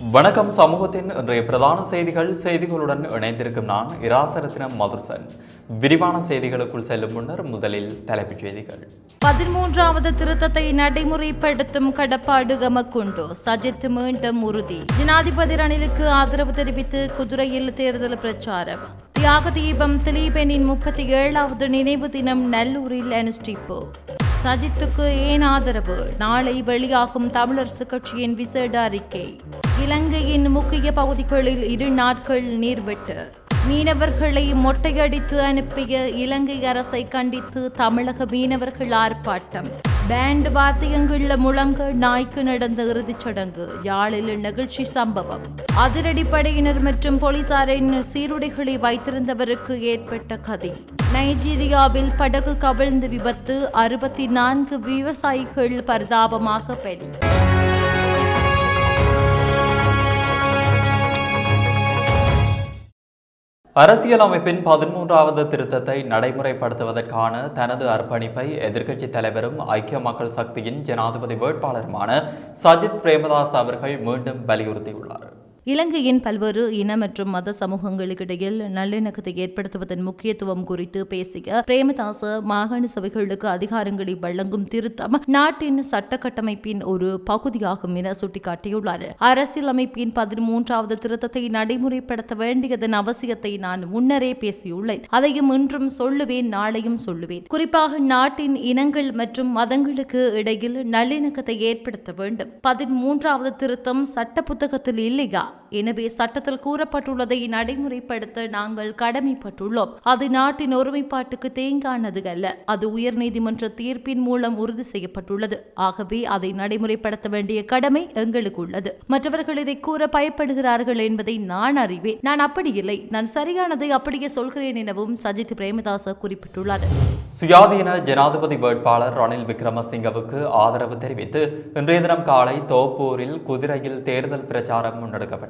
வணக்கம் சமூகத்தின் இன்றைய பிரதான செய்திகள் செய்திகளுடன் இணைந்திருக்கும் நான் இராசரத்தினம் மதுர்சன். விரிவான செய்திகளுக்குள் செல்லும் முன்னர் முதலில் தலைப்புச் செய்திகள். பதிமூன்றாவது திருத்தத்தை நடைமுறைப்படுத்தும் கடப்பாடு கமக்குண்டு சஜித் மீண்டும் உறுதி. ஜனாதிபதி ரணிலுக்கு ஆதரவு தெரிவித்து குதிரையில் தேர்தல் பிரச்சாரம். தியாக தீபம் திலீபனின் முப்பத்தி ஏழாவது நினைவு தினம் நல்லூரில் அனுஷ்டிப்பு. சஜித்துக்கு ஏன் ஆதரவு? நாளை வெளியாகும் தமிழரசு கட்சியின் விசேட அறிக்கை. இலங்கையின் முக்கிய பகுதிகளில் இரு நாட்கள் நீர்வெட்டு. மீனவர்களை மொட்டையடித்து அனுப்பிய இலங்கை அரசை கண்டித்து தமிழக மீனவர்கள் ஆர்ப்பாட்டம். பேண்ட் வாத்தியங்கள்ல முழங்க நாய்க்கு நடந்த இறுதிச் சடங்கு. யாழில் நிகழ்ச்சி சம்பவம். அதிரடிப்படையினர் மற்றும் போலீசாரின் சீருடைகளை வைத்திருந்தவருக்கு ஏற்பட்ட கதை. நைஜீரியாவில் படகு கவிழ்ந்து விபத்து. அறுபத்தி நான்கு விவசாயிகள் பரிதாபமாக பலி. அரசியலமைப்பின் பதிமூன்றாவது திருத்தத்தை நடைமுறைப்படுத்துவதற்கான தனது அர்ப்பணிப்பை எதிர்க்கட்சித் தலைவரும் ஐக்கிய மக்கள் சக்தியின் ஜனாதிபதி வேட்பாளருமான சஜித் பிரேமதாஸ் அவர்கள் மீண்டும் வலியுறுத்தியுள்ளார். இலங்கையின் பல்வேறு இன மற்றும் மத சமூகங்களுக்கிடையில் நல்லிணக்கத்தை ஏற்படுத்துவதன் முக்கியத்துவம் குறித்து பேசிய பிரேமதாச மாகாண சபைகளுக்கு அதிகாரங்களை வழங்கும் திருத்தம் நாட்டின் சட்ட கட்டமைப்பின் ஒரு பகுதியாகும் என சுட்டிக்காட்டியுள்ளார். அரசியலமைப்பின் பதிமூன்றாவது திருத்தத்தை நடைமுறைப்படுத்த வேண்டியதன் அவசியத்தை நான் முன்னரே பேசியுள்ளேன். அதையும் இன்றும் சொல்லுவேன் நாளையும் சொல்லுவேன். குறிப்பாக நாட்டின் இனங்கள் மற்றும் மதங்களுக்கு இடையில் நல்லிணக்கத்தை ஏற்படுத்த வேண்டும். பதிமூன்றாவது திருத்தம் சட்ட புத்தகத்தில் இல்லையா? எனவே சட்டத்தில் கூறப்பட்டுள்ளதை நடைமுறைப்படுத்த நாங்கள் கடமைப்பட்டுள்ளோம். அது நாட்டின் ஒருமைப்பாட்டுக்கு தேங்கானது அல்ல. அது உயர்நீதிமன்ற தீர்ப்பின் மூலம் உறுதி செய்யப்பட்டுள்ளது. ஆகவே அதை நடைமுறைப்படுத்த வேண்டிய கடமை எங்களுக்கு உள்ளது. மற்றவர்கள் இதை கூற பயப்படுகிறார்கள் என்பதை நான் அறிவேன். நான் அப்படி இல்லை. நான் சரியானதை அப்படியே சொல்கிறேன் எனவும் சஜித் பிரேமதாச குறிப்பிட்டுள்ளார். சுயாதீன ஜனாதிபதி வேட்பாளர் ரணில் விக்ரமசிங்கவுக்கு ஆதரவு தெரிவித்து இன்றைய தினம் காலை தோப்பூரில் குதிரையில் தேர்தல் பிரச்சாரம் முன்னெடுக்கப்பட்டது.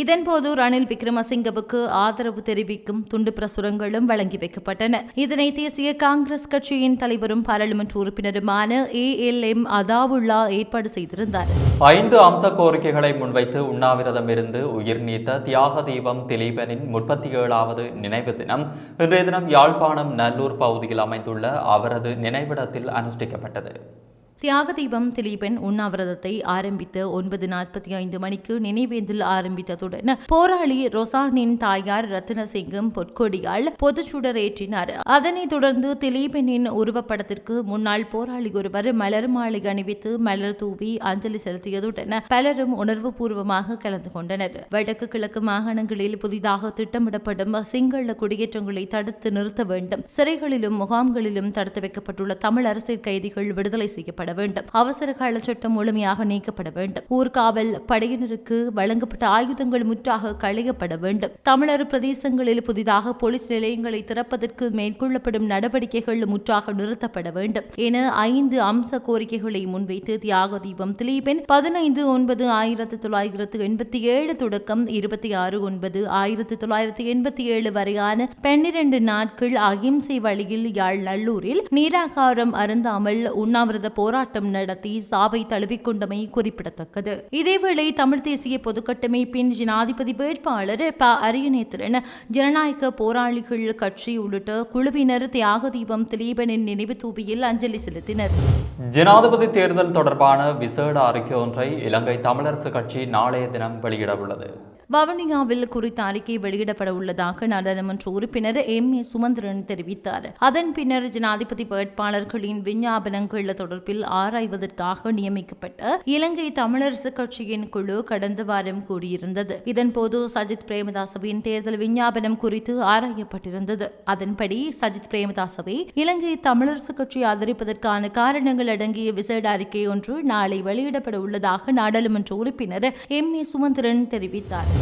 இதன்போது ரணில் விக்ரமசிங்கவுக்கு ஆதரவு தெரிவிக்கும் துண்டு பிரசுரங்களும் வழங்கி வைக்கப்பட்டன. இதனை தேசிய காங்கிரஸ் கட்சியின் தலைவரும் பாராளுமன்ற உறுப்பினருமான ஏ எல் எம் அதாவுல்லா ஏற்பாடு செய்திருந்தார். ஐந்து அம்ச கோரிக்கைகளை முன்வைத்து உண்ணாவிரதம் இருந்து உயிர் நீத்த தியாக தீபம் திலீபனின் முப்பத்தி ஏழாவது நினைவு தினம் இன்றைய தினம் யாழ்ப்பாணம் நல்லூர் பகுதியில் அமைந்துள்ள அவரது நினைவிடத்தில் அனுஷ்டிக்கப்பட்டது. தியாக தீபம் திலீபன் உண்ணாவிரதத்தை ஆரம்பித்து ஒன்பது நாற்பத்தி ஐந்து மணிக்கு நினைவேந்தில் ஆரம்பித்ததுடன் போராளி ரொசானின் தாயார் ரத்னசிங்கும் பொற்கொடியால் பொதுச்சுடர் ஏற்றினார் அதனைத் தொடர்ந்து திலீபனின் உருவப்படத்திற்கு முன்னாள் போராளி ஒருவர் மலர் மாலை அணிவித்து மலர் தூவி அஞ்சலி செலுத்தியதுடன் பலரும் உணர்வுபூர்வமாக கலந்து கொண்டனர். வடக்கு கிழக்கு மாகாணங்களில் புதிதாக திட்டமிடப்படும் சிங்கள குடியேற்றங்களை தடுத்து நிறுத்த வேண்டும். சிறைகளிலும் முகாம்களிலும் தடுத்து வைக்கப்பட்டுள்ள தமிழ் அரசியல் கைதிகள் விடுதலை செய்யப்பட வேண்டும். அவசர கால சட்டம் முழுமையாக நீக்கப்பட வேண்டும். ஊர்காவல் படையினருக்கு வழங்கப்பட்ட ஆயுதங்கள் முற்றாக களையப்பட வேண்டும். தமிழர் பிரதேசங்களில் புதிதாக போலீஸ் நிலையங்களை திறப்பதற்கு மேற்கொள்ளப்படும் நடவடிக்கைகள் முற்றாக நிறுத்தப்பட வேண்டும். என ஐந்து அம்ச கோரிக்கைகளை முன்வைத்து தியாக தீபம் திலீபன் பதினைந்து ஒன்பது ஆயிரத்தி தொள்ளாயிரத்து எண்பத்தி ஏழு தொடக்கம் இருபத்தி ஆறு ஒன்பது ஆயிரத்தி தொள்ளாயிரத்தி எண்பத்தி ஏழு வரையான பன்னிரண்டு நாட்கள் அகிம்சை வழியில் யாழ் நல்லூரில் நீராகாரம் அருந்தாமல் உண்ணாவிரத போராட்டம் போராட்டம் நடத்தி சாவை தழுவிக்கொண்டமை குறிப்பிடத்தக்கது. இதேவேளை தமிழ் தேசிய பொதுக்கட்டமைப்பின் ஜனாதிபதி வேட்பாளர் ப. அரியநேத்திரன் ஜனநாயக போராளிகள் கட்சி உள்ளிட்ட குழுவினர் தியாக தீபம் திலீபனின் நினைவு தூபியில் அஞ்சலி செலுத்தினர். ஜனாதிபதி தேர்தல் தொடர்பான விசேட அறிக்கை ஒன்றை இலங்கை தமிழரசு கட்சி நாளைய தினம் வெளியிட உள்ளது வவுனியாவில் குறித்த அறிக்கை வெளியிடப்பட உள்ளதாக நாடாளுமன்ற உறுப்பினர் எம். ஏ. சுமந்திரன் தெரிவித்தார். அதன் பின்னர் ஜனாதிபதி வேட்பாளர்களின் விஞ்ஞாபனங்கள் தொடர்பில் ஆராய்வதற்காக நியமிக்கப்பட்ட இலங்கை தமிழரசு கட்சியின் குழு கடந்த வாரம் கூடியிருந்தது. இதன்போது சஜித் பிரேமதாசவின் தேர்தல் விஞ்ஞாபனம் குறித்து ஆராயப்பட்டிருந்தது. அதன்படி சஜித் பிரேமதாசவை இலங்கை தமிழரசு கட்சி ஆதரிப்பதற்கான காரணங்கள் அடங்கிய விசேட அறிக்கை ஒன்று நாளை வெளியிடப்பட உள்ளதாக நாடாளுமன்ற உறுப்பினர் எம். ஏ. சுமந்திரன் தெரிவித்தார்.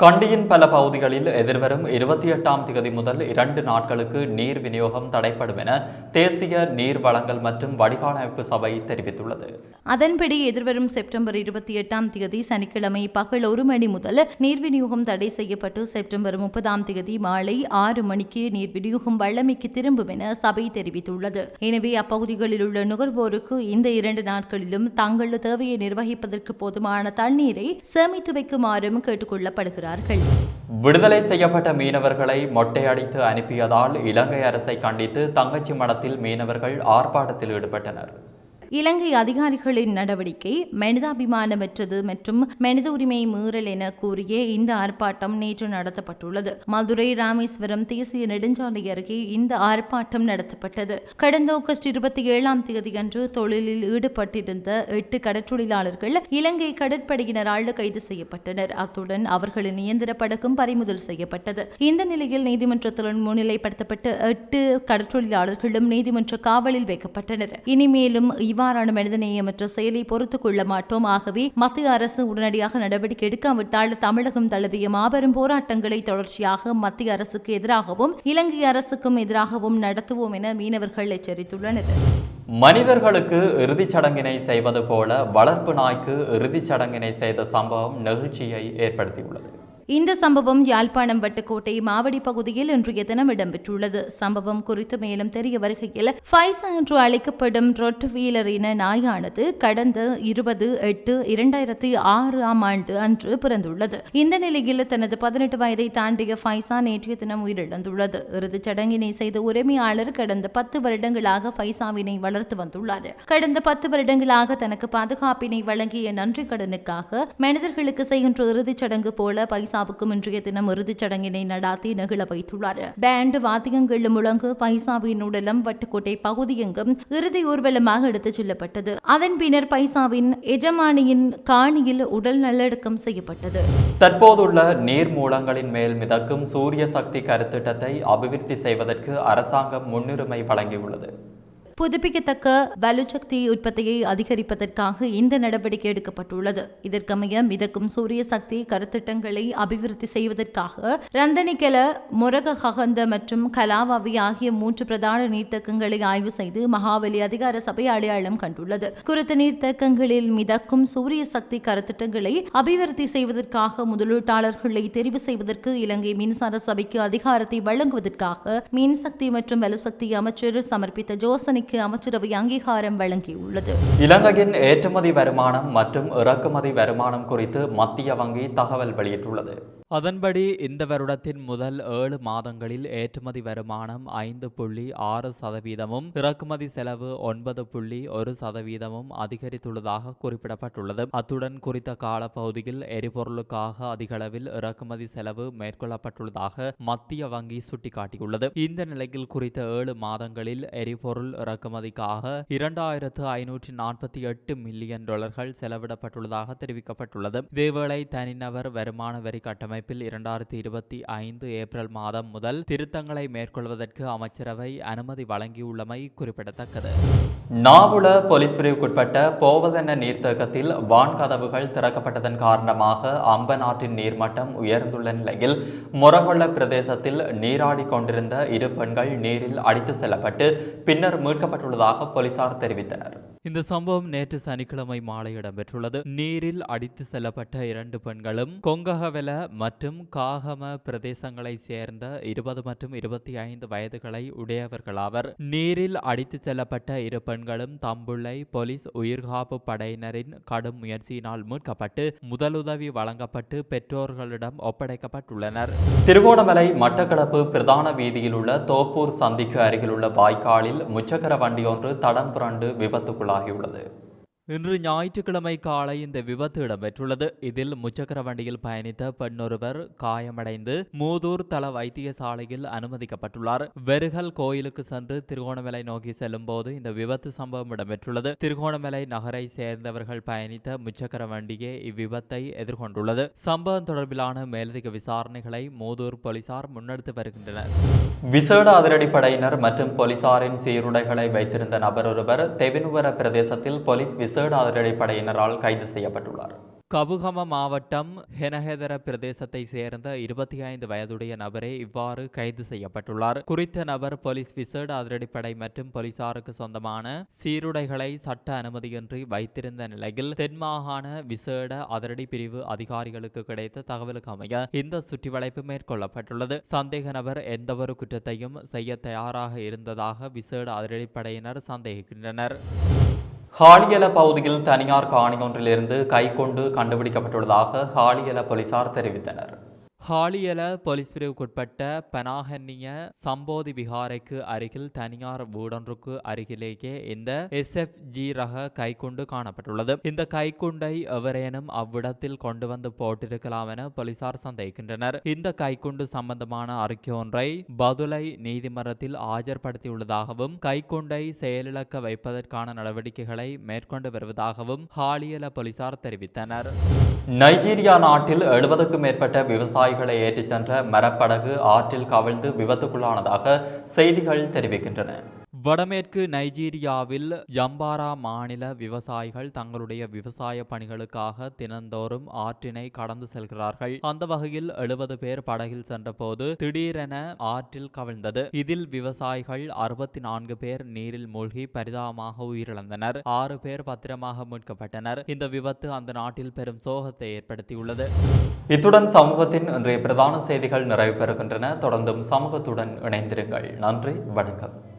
கண்டியின் பல பகுதிகளில் எதிர்வரும் இருபத்தி எட்டாம் தேதி முதல் இரண்டு நாட்களுக்கு நீர் விநியோகம் தடைப்படும் என தேசிய நீர் வழங்கல் மற்றும் வடிகாலமைப்பு சபை தெரிவித்துள்ளது. அதன்படி எதிர்வரும் செப்டம்பர் இருபத்தி எட்டாம் தேதி சனிக்கிழமை பகல் ஒரு மணி முதல் நீர் விநியோகம் தடை செய்யப்பட்டு செப்டம்பர் முப்பதாம் தேதி மாலை ஆறு மணிக்கு நீர் விநியோகம் வல்லமைக்கு திரும்பும் என சபை தெரிவித்துள்ளது. எனவே அப்பகுதிகளில் உள்ள நுகர்வோருக்கு இந்த இரண்டு நாட்களிலும் தங்கள் தேவையை நிர்வகிப்பதற்கு போதுமான தண்ணீரை சேமித்து வைக்குமாறும் கேட்டுக்கொள்ளப்படுகிறது. கேட்டுக்கொள்ளப்படுகிறார்கள் விடுதலை செய்யப்பட்ட மீனவர்களை மொட்டையடித்து அனுப்பியதால் இலங்கை அரசை கண்டித்து தங்கச்சி மடத்தில் மீனவர்கள் ஆர்ப்பாட்டத்தில் ஈடுபட்டனர். இலங்கை அதிகாரிகளின் நடவடிக்கை மனிதாபிமானமற்றது மற்றும் மனித உரிமை மீறல் என கூறிய இந்த ஆர்ப்பாட்டம் நேற்று நடத்தப்பட்டுள்ளது. மதுரை ராமேஸ்வரம் தேசிய நெடுஞ்சாலை அருகே இந்த ஆர்ப்பாட்டம் நடத்தப்பட்டது. கடந்த ஆகஸ்ட் இருபத்தி ஏழாம் தேதியன்று தொழிலில் ஈடுபட்டிருந்த எட்டு கடற்றொழிலாளர்கள் இலங்கை கடற்படையினரால் கைது செய்யப்பட்டனர். அத்துடன் அவர்களின் இயந்திர படகும் பறிமுதல் செய்யப்பட்டது. இந்த நிலையில் நீதிமன்றத்துடன் முன்னிலைப்படுத்தப்பட்ட எட்டு கடற்றொழிலாளர்களும் நீதிமன்ற காவலில் வைக்கப்பட்டனர். இனிமேலும் இவ்வாறான மனிதநேயமற்ற செயலை பொறுத்துக் கொள்ள மாட்டோம். ஆகவே மத்திய அரசு உடனடியாக நடவடிக்கை எடுக்காவிட்டால் தமிழகம் தழுவிய மாபெரும் போராட்டங்களை தொடர்ச்சியாக மத்திய அரசுக்கு எதிராகவும் இலங்கை அரசுக்கும் எதிராகவும் நடத்துவோம் என மீனவர்கள் எச்சரித்துள்ளனர். மனிதர்களுக்கு இறுதிச் சடங்கினை செய்வது போல வளர்ப்பு நாய்க்கு இறுதிச் சடங்கினை செய்த சம்பவம் நெகிழ்ச்சியை ஏற்படுத்தியுள்ளது. இந்த சம்பவம் யாழ்ப்பாணம் வட்டுக்கோட்டை மாவடி பகுதியில் இன்றைய தினம் இடம்பெற்றுள்ளது. சம்பவம் குறித்து மேலும் தெரிய வருகையில் ஃபைசா என்று அழைக்கப்படும் ரொட் வீலர் இன நாயானது கடந்த இருபது எட்டு இரண்டாயிரத்தி ஆறு ஆம் ஆண்டு அன்று பிறந்துள்ளது. இந்த நிலையில் தனது பதினெட்டு வயதை தாண்டிய ஃபைசா நேற்றைய தினம் உயிரிழந்துள்ளது. இறுதிச் சடங்கினை செய்த உரிமையாளர் கடந்த பத்து வருடங்களாக ஃபைசாவினை வளர்த்து வந்துள்ளார். கடந்த பத்து வருடங்களாக தனக்கு பாதுகாப்பினை வழங்கிய நன்றி கடனுக்காக மனிதர்களுக்கு செய்கின்ற இறுதிச் சடங்கு போல பைசா பைசாவுக்கும் இன்றைய தினம் இறுதிச் சடங்கினை நடாத்தி நெகிழ வைத்துள்ளார். பேண்ட் வாத்தியங்கள் முழங்கு பைசாவின் உடலம் வட்டுக்கோட்டை பகுதியெங்கும் இறுதி ஊர்வலமாக எடுத்துச் செல்லப்பட்டது. அதன் பின்னர் பைசாவின் எஜமானியின் காணியில் உடல் நல்லடக்கம் செய்யப்பட்டது. தற்போதுள்ள நீர்மூலங்களின் மேல் மிதக்கும் சூரிய சக்தி கருத்திட்டத்தை அபிவிருத்தி செய்வதற்கு அரசாங்கம் முன்னுரிமை வழங்கியுள்ளது. புதுப்பிக்கத்தக்க வலுசக்தி உற்பத்தியை அதிகரிப்பதற்காக இந்த நடவடிக்கை எடுக்கப்பட்டுள்ளது. இதற்கமைய மிதக்கும் சூரிய சக்தி கருத்திட்டங்களை அபிவிருத்தி செய்வதற்காக ரந்தனிக்கெல முரகஹகந்த மற்றும் கலாவாவி ஆகிய மூன்று பிரதான நீர்த்தக்கங்களை ஆய்வு செய்து மகாவலி அதிகார சபை அடையாளம் கண்டுள்ளது. குறித்த நீர்த்தக்கங்களில் மிதக்கும் சூரிய சக்தி கருத்திட்டங்களை அபிவிருத்தி செய்வதற்காக முதலீட்டாளர்களை தெரிவு செய்வதற்கு இலங்கை மின்சார சபைக்கு அதிகாரத்தை வழங்குவதற்காக மின்சக்தி மற்றும் வலுசக்தி அமைச்சர் சமர்ப்பித்த யோசனைக்கு அமைச்சரவை அங்கீகாரம் வழங்கியுள்ளது. இலங்கையின் ஏற்றுமதி வருமானம் மற்றும் இறக்குமதி வருமானம் குறித்து மத்திய வங்கி தகவல் வெளியிட்டுள்ளது. அதன்படி இந்த வருடத்தின் முதல் ஏழு மாதங்களில் ஏற்றுமதி வருமானம் ஐந்து புள்ளி ஆறு சதவீதமும் இறக்குமதி செலவு ஒன்பது புள்ளி ஒரு சதவீதமும் அதிகரித்துள்ளதாக குறிப்பிடப்பட்டுள்ளது. அத்துடன் குறித்த காலப்பகுதியில் எரிபொருளுக்காக அதிகளவில் இறக்குமதி செலவு மேற்கொள்ளப்பட்டுள்ளதாக மத்திய வங்கி சுட்டிக்காட்டியுள்ளது. இந்த நிலையில் குறித்த ஏழு மாதங்களில் எரிபொருள் இறக்குமதிக்காக இரண்டாயிரத்து ஐநூற்றி நாற்பத்தி எட்டு மில்லியன் டாலர்கள் செலவிடப்பட்டுள்ளதாக தெரிவிக்கப்பட்டுள்ளது. இதேவேளை தனிநபர் வருமான வரி அமைப்பில் இரண்டாயிரத்தி இருபத்தி ஐந்து ஏப்ரல் மாதம் முதல் திருத்தங்களை மேற்கொள்வதற்கு அமைச்சரவை அனுமதி வழங்கியுள்ளமை குறிப்பிடத்தக்கது. நாவுல போலீஸ் பிரிவுக்குட்பட்ட போவதென்ன நீர்த்தேக்கத்தில் வான்கதவுகள் திறக்கப்பட்டதன் காரணமாக அம்பநாட்டின் நீர்மட்டம் உயர்ந்துள்ள நிலையில் முரகொள்ள பிரதேசத்தில் நீராடி கொண்டிருந்த இரு பெண்கள் நீரில் அடித்து செல்லப்பட்டு பின்னர் மீட்கப்பட்டுள்ளதாக போலீசார் தெரிவித்தனர். இந்த சம்பவம் நேற்று சனிக்கிழமை மாலை இடம்பெற்றுள்ளது நீரில் அடித்து செல்லப்பட்ட இரண்டு பெண்களும் கொங்ககவெல மற்றும் காகம பிரதேசங்களை சேர்ந்த இருபது மற்றும் இருபத்தி ஐந்து வயதுகளை உடையவர்களாவர் நீரில் அடித்து செல்லப்பட்ட இரு பெண்களும் தம்புள்ளை போலீஸ் உயிர்காப்பு படையினரின் கடும் முயற்சியினால் மீட்கப்பட்டு முதலுதவி வழங்கப்பட்டு பெற்றோர்களிடம் ஒப்படைக்கப்பட்டுள்ளனர். திருகோணமலை மட்டக்களப்பு பிரதான வீதியில் உள்ள தோப்பூர் சந்திக்கு அருகிலுள்ள வாய்க்காலில் முச்சக்கர வண்டியொன்று தடம் புரண்டு അള്ളാഹിയുള്ളത് இன்று ஞாயிற்றுக்கிழமை காலை இந்த விபத்து இடம்பெற்றுள்ளது. இதில் முச்சக்கர வண்டியில் பயணித்த பெண்ணொருவர் காயமடைந்து மூதூர் தள வைத்தியசாலையில் அனுமதிக்கப்பட்டுள்ளார். வெறுகல் கோயிலுக்கு சென்று திருகோணமலை நோக்கி செல்லும் போது இந்த விபத்து சம்பவம் இடம்பெற்றுள்ளது. திருகோணமலை நகரை சேர்ந்தவர்கள் பயணித்த முச்சக்கர வண்டியே இவ்விபத்தை எதிர்கொண்டுள்ளது. சம்பவம் தொடர்பிலான மேலதிக விசாரணைகளை மூதூர் போலீசார் முன்னெடுத்து வருகின்றனர். விசேட அதிரடிப்படையினர் மற்றும் போலீசாரின் சீருடைகளை வைத்திருந்த நபர் ஒருவர் தெவினுவர பிரதேசத்தில் போலீஸ் விசேட அதிரடிப்படையினரால் கைது செய்யப்பட்டுள்ளார். கவுகம மாவட்டம் ஹெனஹெதர பிரதேசத்தை சேர்ந்த இருபத்தி ஐந்து வயதுடைய நபரே இவ்வாறு கைது செய்யப்பட்டுள்ளார். குறித்த நபர் போலீஸ் விசேட அதிரடிப்படை மற்றும் போலீசாருக்கு சொந்தமான சீருடைகளை சட்ட அனுமதியின்றி வைத்திருந்த நிலையில் தென்மாகாண விசேட அதிரடி பிரிவு அதிகாரிகளுக்கு கிடைத்த தகவலுக்கு அமைய இந்த சுற்றிவளைப்பு மேற்கொள்ளப்பட்டுள்ளது. சந்தேக நபர் எந்தவொரு குற்றத்தையும் செய்ய தயாராக இருந்ததாக விசேட அதிரடிப்படையினர் சந்தேகிக்கின்றனர். ஹாலியல பகுதியில் தனியார் காணி ஒன்றிலிருந்து கைக்கொண்டு கண்டுபிடிக்கப்பட்டுள்ளதாக ஹாலியல போலீசார் தெரிவித்தனர். ஹாலியல போலீஸ் பிரிவுக்குட்பட்ட பனாகன்னிய சம்போதி விகாரைக்கு அருகில் தனியார் வீடொன்றுக்கு அருகிலேயே இந்த எஸ்எஃப்ஜி ரக கைக்குண்டு காணப்பட்டுள்ளது. இந்த கைக்குண்டை எவரேனும் அவ்விடத்தில் கொண்டு வந்து போட்டிருக்கலாம் என போலீசார் சந்தேகிக்கின்றனர். இந்த கைக்குண்டு சம்பந்தமான அறிக்கை ஒன்றை பதுளை நீதிமன்றத்தில் ஆஜர்படுத்தியுள்ளதாகவும் கைக்குண்டை செயலிழக்க வைப்பதற்கான நடவடிக்கைகளை மேற்கொண்டு வருவதாகவும் ஹாலியல போலீசார் தெரிவித்தனர். நைஜீரியா நாட்டில் எழுபதுக்கும் மேற்பட்ட விவசாயிகளை ஏற்றிச் சென்ற மரப்படகு ஆற்றில் கவிழ்ந்து விபத்துக்குள்ளானதாக செய்திகள் தெரிவிக்கின்றன. வடமேற்கு நைஜீரியாவில் ஜம்பாரா மாநில விவசாயிகள் தங்களுடைய விவசாய பணிகளுக்காக தினந்தோறும் ஆற்றினை கடந்து செல்கிறார்கள். அந்த வகையில் எழுபது பேர் படகில் சென்றபோது திடீரென ஆற்றில் கவிழ்ந்தது. இதில் விவசாயிகள் அறுபத்தி நான்கு பேர் நீரில் மூழ்கி பரிதாபமாக உயிரிழந்தனர். ஆறு பேர் பத்திரமாக மீட்கப்பட்டனர். இந்த விபத்து அந்த நாட்டில் பெரும் சோகத்தை ஏற்படுத்தியுள்ளது. இத்துடன் சமூகத்தின் இன்றைய பிரதான செய்திகள் நிறைவு பெறுகின்றன. தொடர்ந்தும் சமூகத்துடன் இணைந்திருங்கள். நன்றி. வணக்கம்.